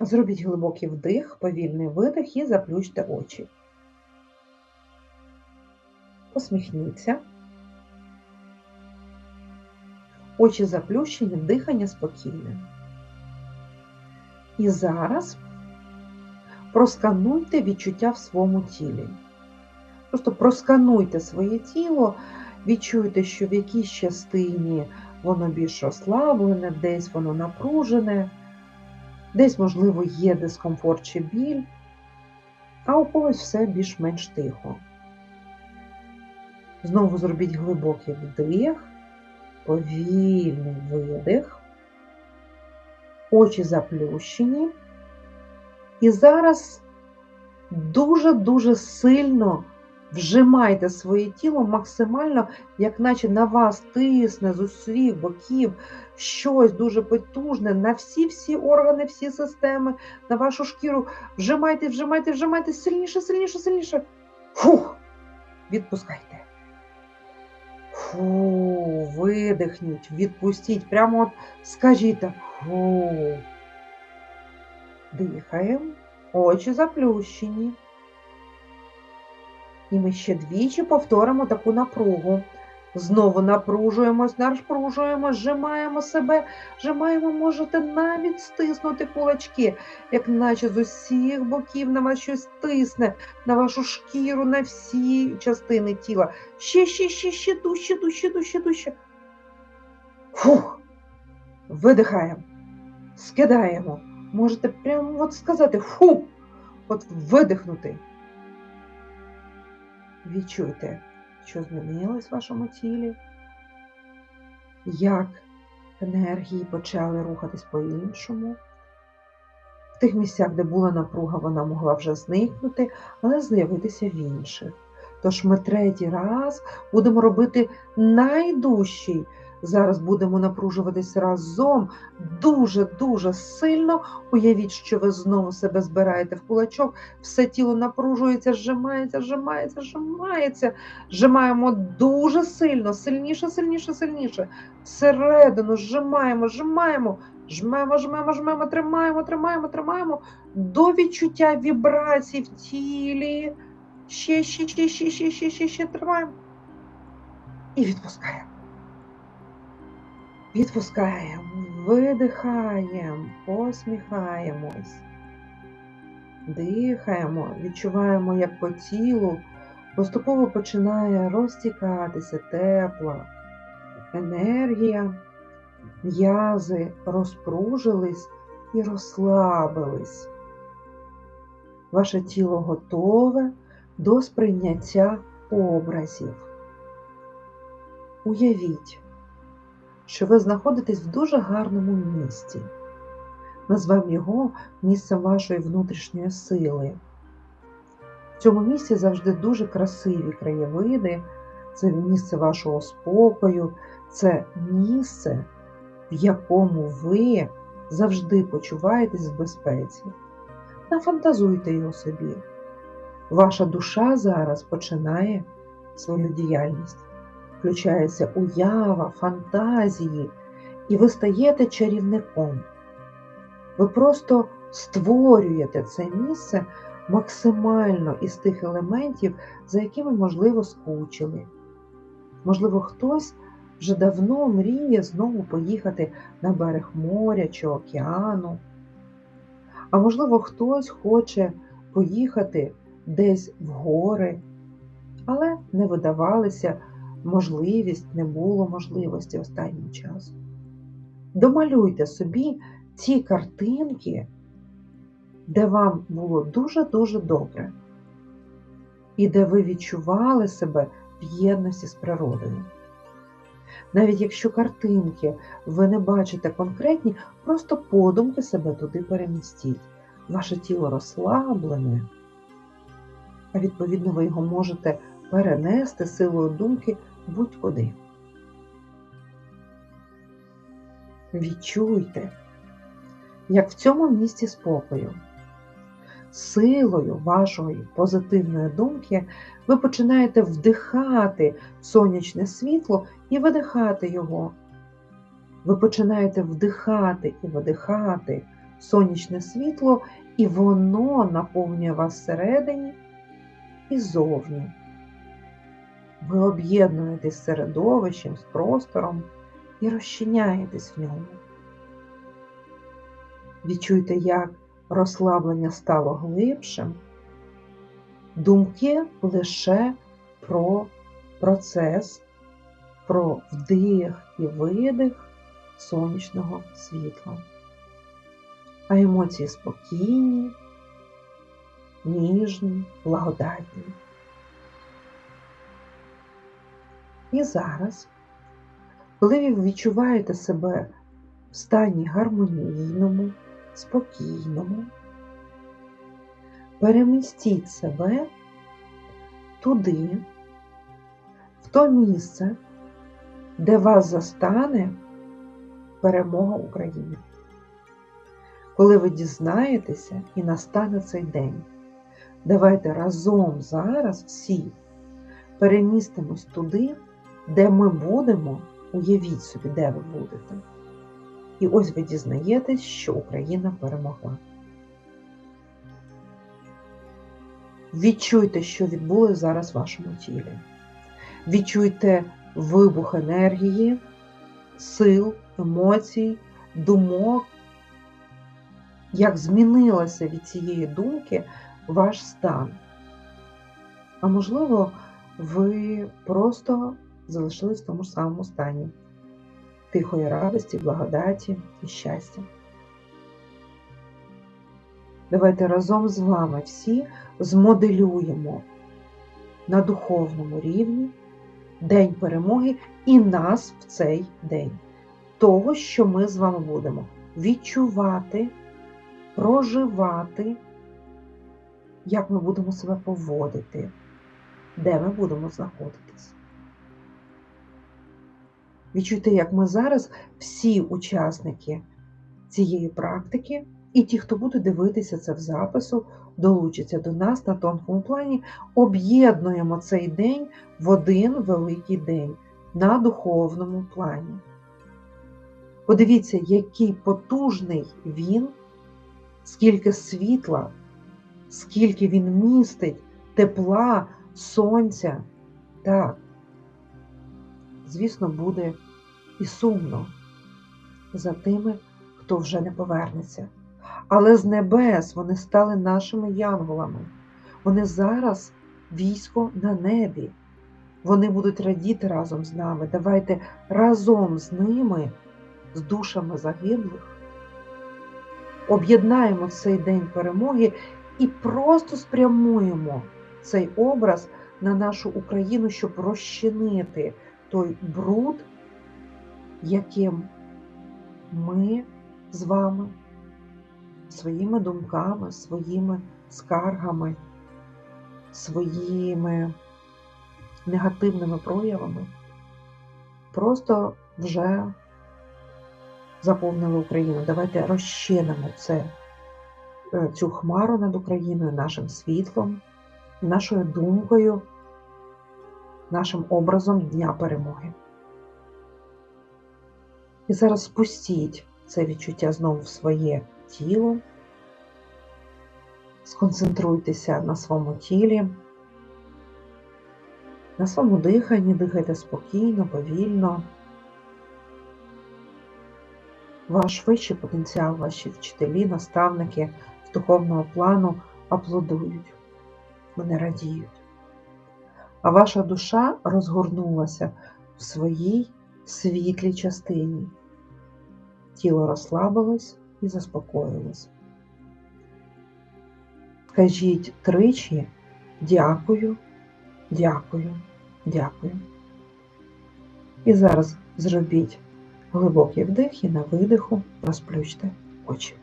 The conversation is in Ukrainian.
Зробіть глибокий вдих, повільний видих і заплющте очі. Посміхніться. Очі заплющені, дихання спокійне. І зараз проскануйте відчуття в своєму тілі. Просто проскануйте своє тіло, відчуйте, що в якійсь частині воно більш розслаблене, десь воно напружене, десь, можливо, є дискомфорт чи біль, а у когось все більш-менш тихо. Знову зробіть глибокий вдих, повільний видих, очі заплющені. І зараз дуже-дуже сильно вжимайте своє тіло максимально, як наче на вас тисне з усіх боків щось дуже потужне на всі-всі органи, всі системи, на вашу шкіру. Вжимайте, вжимайте, вжимайте сильніше, сильніше, сильніше. Фух! Відпускайте. Фу, видихніть, відпустіть. Прямо от скажіть. Фу. Дихаємо, очі заплющені. І ми ще двічі повторимо таку напругу. Знову напружуємось, напружуємо, зжимаємо себе, зжимаємо, можете навіть стиснути кулачки, як наче з усіх боків на вас щось тисне, на вашу шкіру, на всі частини тіла. Ще, ще, ще, ще дужче, дужче, дужче, дужче. Фух. Видихаємо, скидаємо. Можете прямо от сказати фу, от видихнути. Відчуйте, що змінилось в вашому тілі, як енергії почали рухатись по-іншому. В тих місцях, де була напруга, вона могла вже зникнути, але з'явитися в інших. Тож ми третій раз будемо робити найдужчий. Зараз будемо напружуватись разом дуже-дуже сильно. Уявіть, що ви знову себе збираєте в кулачок, все тіло напружується, зжимається, зжимається, зжимається. Зжимаємо дуже сильно, сильніше, сильніше, сильніше. Всередину зжимаємо, зжимаємо, жмемо, жмемо, жмемо, тримаємо, тримаємо, тримаємо до відчуття вібрацій в тілі. Ще, ще, ще, ще, ще, ще, ще, ще тримаємо. І відпускаємо. Відпускаємо, видихаємо, посміхаємось, дихаємо, відчуваємо, як по тілу поступово починає розтікатися тепла енергія, м'язи розпружились і розслабились. Ваше тіло готове до сприйняття образів. Уявіть, що ви знаходитесь в дуже гарному місці. Назвемо його місцем вашої внутрішньої сили. В цьому місці завжди дуже красиві краєвиди, це місце вашого спокою, це місце, в якому ви завжди почуваєтесь в безпеці. Нафантазуйте його собі. Ваша душа зараз починає свою діяльність включається уява, фантазії, і ви стаєте чарівником. Ви просто створюєте це місце максимально із тих елементів, за якими, можливо, скучили. Можливо, хтось вже давно мріє знову поїхати на берег моря чи океану. А можливо, хтось хоче поїхати десь в гори, але не видавалися можливість, не було можливості останнім часом. Домалюйте собі ці картинки, де вам було дуже-дуже добре, і де ви відчували себе в єдності з природою. Навіть якщо картинки ви не бачите конкретні, просто подумки себе туди перемістіть. Ваше тіло розслаблене, а відповідно ви його можете перенести силою думки будь-куди. Відчуйте, як в цьому місці спокою, силою вашої позитивної думки ви починаєте вдихати сонячне світло і видихати його. Ви починаєте вдихати і видихати сонячне світло, і воно наповнює вас всередині і зовні. Ви об'єднуєтесь з середовищем, з простором і розчиняєтесь в ньому. Відчуйте, як розслаблення стало глибшим, думки лише про процес, про вдих і видих сонячного світла. А емоції спокійні, ніжні, благодатні. І зараз, коли ви відчуваєте себе в стані гармонійному, спокійному, перемістіть себе туди, в то місце, де вас застане перемога України. Коли ви дізнаєтеся і настане цей день, давайте разом зараз всі перемістимось туди, де ми будемо, уявіть собі, де ви будете. І ось ви дізнаєтесь, що Україна перемогла. Відчуйте, що відбулося зараз в вашому тілі. Відчуйте вибух енергії, сил, емоцій, думок, як змінилося від цієї думки ваш стан. А можливо, ви просто залишились в тому ж самому стані тихої радості, благодаті і щастя. Давайте разом з вами всі змоделюємо на духовному рівні День перемоги і нас в цей день. Того, що ми з вами будемо відчувати, проживати, як ми будемо себе поводити, де ми будемо знаходитись. Відчуйте, як ми зараз всі учасники цієї практики, і ті, хто буде дивитися це в запису, долучаться до нас на тонкому плані, об'єднуємо цей день в один великий день на духовному плані. Подивіться, який потужний він, скільки світла, скільки він містить тепла, сонця. Так, звісно, буде і сумно за тими, хто вже не повернеться. Але з небес вони стали нашими янголами. Вони зараз військо на небі. Вони будуть радіти разом з нами. Давайте разом з ними, з душами загиблих, об'єднаємо цей день перемоги і просто спрямуємо цей образ на нашу Україну, щоб розчинити той бруд, яким ми з вами своїми думками, своїми скаргами, своїми негативними проявами просто вже заповнили Україну. Давайте розчинимо це, е, цю хмару над Україною нашим світлом, нашою думкою, нашим образом Дня перемоги. І зараз спустіть це відчуття знову в своє тіло, сконцентруйтеся на своєму тілі, на своєму диханні, дихайте спокійно, повільно. Ваш вищий потенціал, ваші вчителі, наставники з духовного плану аплодують, вони радіють. А ваша душа розгорнулася в своїй світлій частині. Тіло розслабилось і заспокоїлось. Кажіть тричі дякую, дякую, дякую. І зараз зробіть глибокий вдих і на видиху розплющте очі.